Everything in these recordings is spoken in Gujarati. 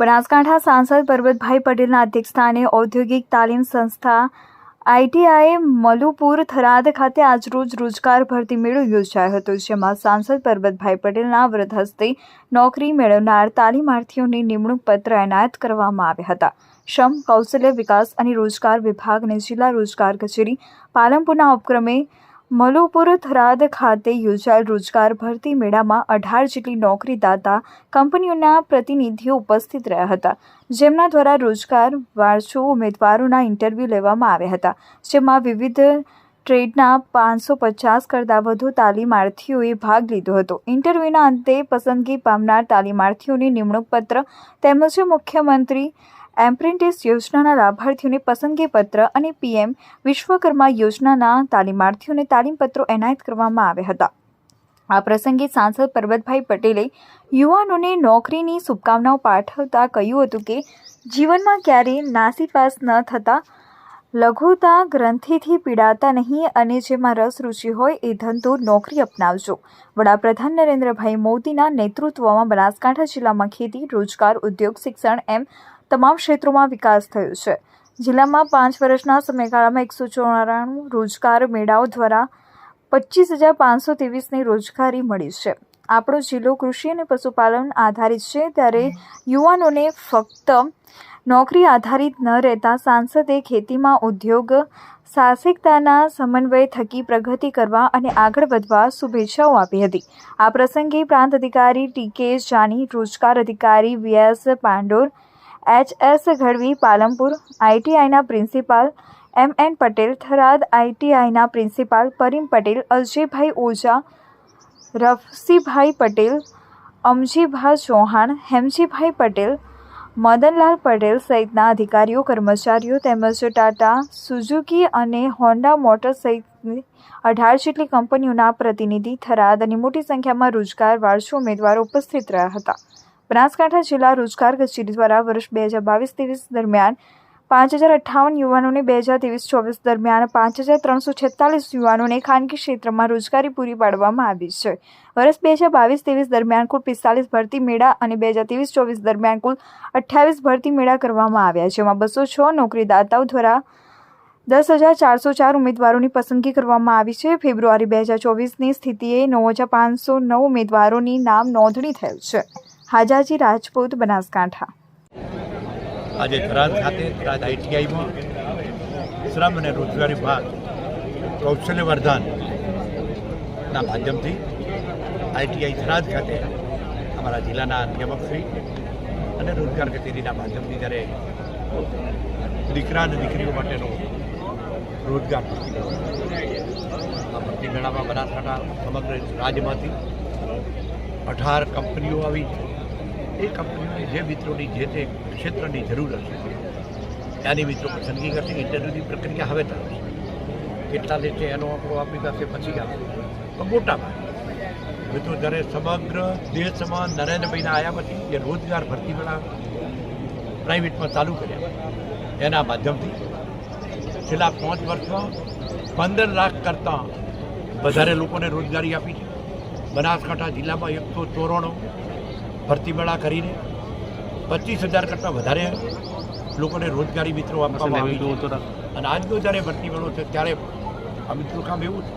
બનાસકાંઠા સાંસદ પરબતભાઈ પટેલના અધ્યક્ષસ્થાને ઔદ્યોગિક તાલીમ સંસ્થા આઈટીઆઈ મલુપુર થરાદ ખાતે આજરોજ રોજગાર ભરતી મેળો યોજાયો હતો, જેમાં સાંસદ પરબતભાઈ પટેલના વ્રત હસ્તે નોકરી મેળવનાર તાલીમાર્થીઓને નિમણૂક પત્ર એનાયત કરવામાં આવ્યા હતા. શ્રમ, કૌશલ્ય વિકાસ અને રોજગાર વિભાગને જિલ્લા રોજગાર કચેરી પાલનપુરના ઉપક્રમે મલુપુર થરાદ ખાતે યોજાયેલ રોજગાર ભરતી મેળામાં અઢાર જેટલી નોકરીદાતા કંપનીઓના પ્રતિનિધિઓ ઉપસ્થિત રહ્યા હતા, જેમના દ્વારા રોજગાર વારસો ઉમેદવારોના ઇન્ટરવ્યૂ લેવામાં આવ્યા હતા, જેમાં વિવિધ ટ્રેડના પાંચસો પચાસ કરતાં વધુ તાલીમાર્થીઓએ ભાગ લીધો હતો. ઇન્ટરવ્યૂના અંતે પસંદગી પામનાર તાલીમાર્થીઓને નિમણૂક પત્ર તેમજ મુખ્યમંત્રી એમ્પ્રેન્ટિસ યોજનાના લાભાર્થીઓને પસંદગી પત્ર અને પીએમ વિશ્વકર્મા યોજનાના તાલીમાર્થીઓને તાલીમપત્રો એનાયત કરવામાં આવ્યા હતા. આ પ્રસંગે સાંસદ પરબતભાઈ પટેલે યુવાનોને નોકરીની શુભકામનાઓ પાઠવતા કહ્યું હતું કે, જીવનમાં ક્યારેય નાસીપાસ ન થતા, લઘુતા ગ્રંથિથી પીડાતા નહીં અને જેમાં રસ રુચિ હોય એ ધંધો નોકરી અપનાવજો. વડાપ્રધાન નરેન્દ્રભાઈ મોદીના નેતૃત્વમાં બનાસકાંઠા જિલ્લામાં ખેતી, રોજગાર, ઉદ્યોગ, શિક્ષણ એમ તમામ ક્ષેત્રોમાં વિકાસ થયો છે. જિલ્લામાં પાંચ વર્ષના સમયગાળામાં એકસો ચોરાણું રોજગાર મેળાઓ દ્વારા પચીસ હજાર પાંચસો ત્રેવીસની રોજગારી મળી છે. આપણો જિલ્લો કૃષિ અને પશુપાલન આધારિત છે ત્યારે યુવાનોને ફક્ત નોકરી આધારિત ન રહેતા સાંસદે ખેતીમાં ઉદ્યોગ, સાહસિકતાના સમન્વય થકી પ્રગતિ કરવા અને આગળ વધવા શુભેચ્છાઓ આપી હતી. આ પ્રસંગે પ્રાંત અધિકારી ટી કે જાની, રોજગાર અધિકારી V S Pandor H S Gadhvi Palanpur, આઈટીઆઈના principal M N Patel, Tharad આઈટીઆઈના principal પરીમ Patel Ajaybhai Ojha, Rafsibhai Patel, Amjibha Chauhan, Hemjibhai Patel, Madanlal Patel સહિતના અધિકારીઓ, કર્મચારીઓ તેમજ ટાટા, સુઝુકી અને હોન્ડા મોટર સહિતની અઢાર જેટલી કંપનીઓના પ્રતિનિધિ થરાદ અને મોટી સંખ્યામાં રોજગાર વારસો ઉમેદવારો ઉપસ્થિત રહ્યા હતા. બનાસકાંઠા જિલ્લા રોજગાર કચેરી દ્વારા વર્ષ બે હજાર બાવીસ ત્રેવીસ દરમિયાન પાંચ હજાર અઠ્ઠાવન યુવાનોને બે હજાર ત્રેવીસ ચોવીસ દરમિયાન પાંચ હજાર ત્રણસો છેતાલીસ યુવાનોને ખાનગી ક્ષેત્રમાં રોજગારી પૂરી પાડવામાં આવી છે. વર્ષ બે હજાર બાવીસ ત્રેવીસ દરમિયાન કુલ પિસ્તાલીસ ભરતી મેળા અને બે હજાર ત્રેવીસ ચોવીસ દરમિયાન કુલ અઠ્યાવીસ ભરતી મેળા કરવામાં આવ્યા જેમાં બસો છ નોકરીદાતાઓ દ્વારા દસ હજાર ચારસો ચાર ઉમેદવારોની પસંદગી કરવામાં આવી છે. ફેબ્રુઆરી બે હજાર ચોવીસની સ્થિતિએ નવ હજાર પાંચસો નવ ઉમેદવારોની નામ નોંધણી થયેલ છે. હાજાજી રાજપૂત બનાસકાંઠા. આજે થરાદ ખાતે થરાદ આઈટીઆઈમાં શ્રમ અને રોજગાર વિભાગ કૌશલ્ય વર્ધનના માધ્યમથી આઈટીઆઈ થરાદ ખાતે અમારા જિલ્લાના નિયામકશ્રી અને રોજગાર કચેરીના માધ્યમથી જ્યારે દીકરા અને દીકરીઓ માટેનો રોજગાર આ ભરતી મેળામાં બનાસકાંઠા સમગ્ર રાજ્યમાંથી અઢાર કંપનીઓ આવી એ કંપનીઓને જે મિત્રોની જે તે ક્ષેત્રની જરૂર હશે, ત્યાંની મિત્રો પસંદગી કરશે, ઇન્ટરવ્યૂની પ્રક્રિયા હવે થશે કેટલા લે છે એનો આંકડો આપણી પાસે પછી આવે પણ મોટા ભાગે મિત્રો, જ્યારે સમગ્ર દેશમાં નરેન્દ્રભાઈના આવ્યા પછી જે રોજગાર ભરતી મેળા પ્રાઇવેટમાં ચાલુ કર્યા એના માધ્યમથી છેલ્લા પાંચ વર્ષમાં પંદર લાખ કરતાં વધારે લોકોને રોજગારી આપી છે. બનાસકાંઠા જિલ્લામાં એકસો ચોરાણું ભરતી મેળા કરીને પચીસ હજાર કરતાં વધારે લોકોને રોજગારી મિત્રો આપવામાં આવી છે. અને આજનો જ્યારે ભરતી મેળો છે ત્યારે આ મિત્રો કામ એવું છે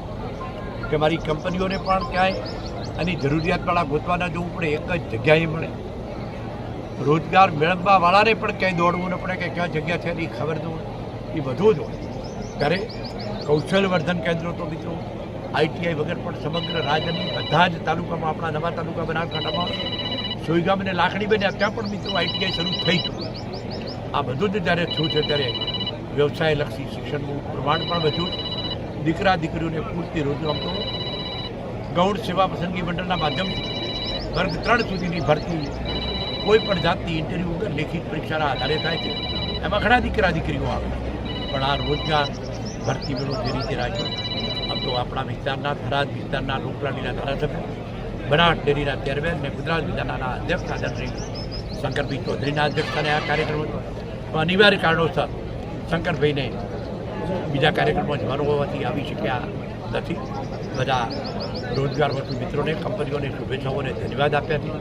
કે મારી કંપનીઓને પણ ક્યાંય આની જરૂરિયાતવાળા ગોતવાના જવું પડે એક જ જગ્યાએ મળે. રોજગાર મેળવવાવાળાને પણ ક્યાંય દોડવું ન પડે કે ક્યાં જગ્યા છે એની ખબર ન હોય. એ બધું જ હોય. ત્યારે કૌશલ્ય વર્ધન કેન્દ્રો તો મિત્રો આઈટીઆઈ વગર પણ સમગ્ર રાજ્યની બધા જ તાલુકામાં આપણા નવા તાલુકા બનાસકાંઠામાં સોયગામ અને લાખણી બને ત્યાં પણ મિત્રો આઈટીઆઈ શરૂ થઈ ગયું આ બધું જ જ્યારે થયું છે, ત્યારે વ્યવસાયલક્ષી શિક્ષણનું પ્રમાણ પણ વધ્યું દીકરા, દીકરીઓને પૂરતી રોજગાર તો ગૌણ સેવા પસંદગી મંડળના માધ્યમથી વર્ગ ત્રણ સુધીની ભરતી કોઈ પણ જાતની ઇન્ટરવ્યૂ વગર લેખિત પરીક્ષાના આધારે થાય છે. એમાં ઘણા દીકરા, દીકરીઓ આવે પણ આ રોજગાર ભરતી મેળો જે રીતે રાખ્યો આમ તો આપણા વિસ્તારના થરાદ વિસ્તારના લોકલાણીના ધારાસભ્ય બનાસ ડેરીના ચેરમેન અને ગુજરાત વિધાનના અધ્યક્ષ આદરશ્રી શંકરભાઈ ચૌધરીના અધ્યક્ષસ્થાને આ કાર્યક્રમ હતો. અનિવાર્ય કારણોસર શંકરભાઈને બીજા કાર્યક્રમમાં જવાનું હોવાથી આવી શક્યા નથી. બધા રોજગાર વસ્તુ મિત્રોને, કંપનીઓને શુભેચ્છાઓને ધન્યવાદ આપ્યા છે.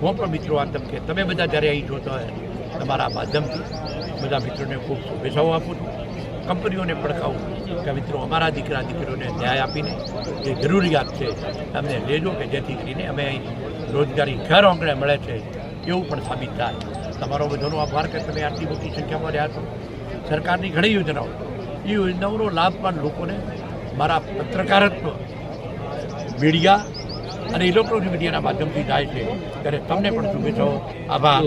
હું પણ મિત્રો આ તબકે તમે બધા જ્યારે અહીં જોતા હોય તમારા માધ્યમથી બધા મિત્રોને ખૂબ શુભેચ્છાઓ આપું છું. કંપનીઓને પડખાવું કે મિત્રો અમારા દીકરા દીકરીઓને ન્યાય આપીને જે જરૂરિયાત છે અમને લેજો કે જેથી કરીને અમે અહીં રોજગારી ઘર આંગણે મળે છે એવું પણ સાબિત થાય. તમારો બધાનો આભાર કે તમે આટલી મોટી સંખ્યામાં રહ્યા છો. સરકારની ઘણી યોજનાઓ. એ યોજનાઓનો લાભ પણ લોકોને મારા પત્રકારત્વ મીડિયા અને ઇલેક્ટ્રોનિક મીડિયાના માધ્યમથી થાય છે. ત્યારે તમને પણ શુભેચ્છાઓ આભાર.